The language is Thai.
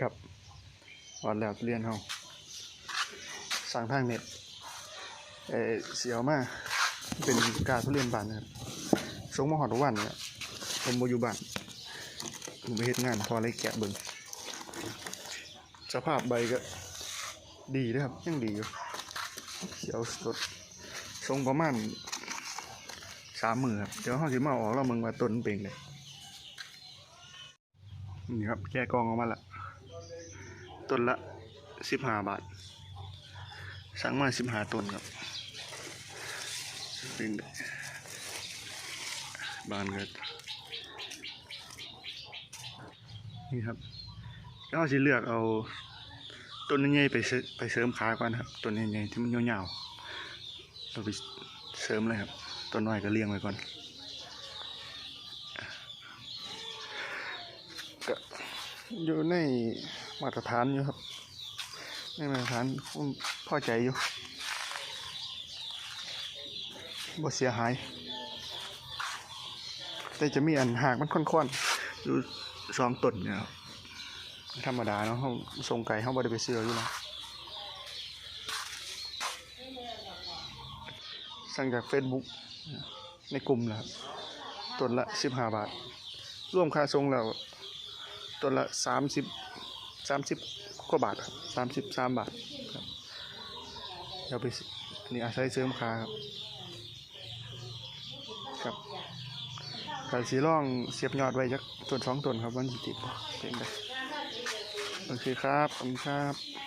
ครับวัดแล้วทุเรียนเฮาสั่งทางเน็ตเอเสียวมาเป็นกาทุเรียนบานนะครับส่งมาหอดทุกวันเนี่ยผมบ่อยู่บ้านผมไปเฮ็ดงานพอเลยแกะเบิ่งสภาพใบก็ดีนะครับยังดีอยู่เขียวสดทรงประมาณสามมือครับ เดี๋ยวเขาสิมาเอาอกแล้วมึงว่าต้นเป็นเลย นี่ครับ แกะกองออกมาละ ต้นละสิบห้าบาท สั่งมาสิบห้าต้นครับเป็นบานเกิดนี่ครับแล้วเราจะเลือกเอาต้นใหญ่ไปเสริไปเสริมขาก่อนครับต้นใหญ่ๆที่มันยาวๆเราไปเสริมเลยครับต้นน้อยก็เลี้ยงไว้ก่อนก็ อยู่ในมาตรฐานอยู่ครับ ในมาตรฐานผมพอใจอยู่บ่เสียหาย แต่จะมีอันหากมันค่อนๆอยู่สองต้นเนี่ยครับธรรมดาเนาะเขาส่งไก่เขาบ่ได้ไปเสืออยู่แล้วสั่งจาก Facebook ในกลุ่มและครับต้นละสิบห้าบาท ร่วมค่าส่งแล้ว ตัวละสามสิบสามสิบกว่าบาทครับสามสิบสามบาทครับเดี๋ยวไปนี่อาศัยเสริมค่าครับครับการสีร่องเสียบยอดไว้จักต้นสองต้นครับวันสิติดเป็นไงโอเคครับขอบคุณครับ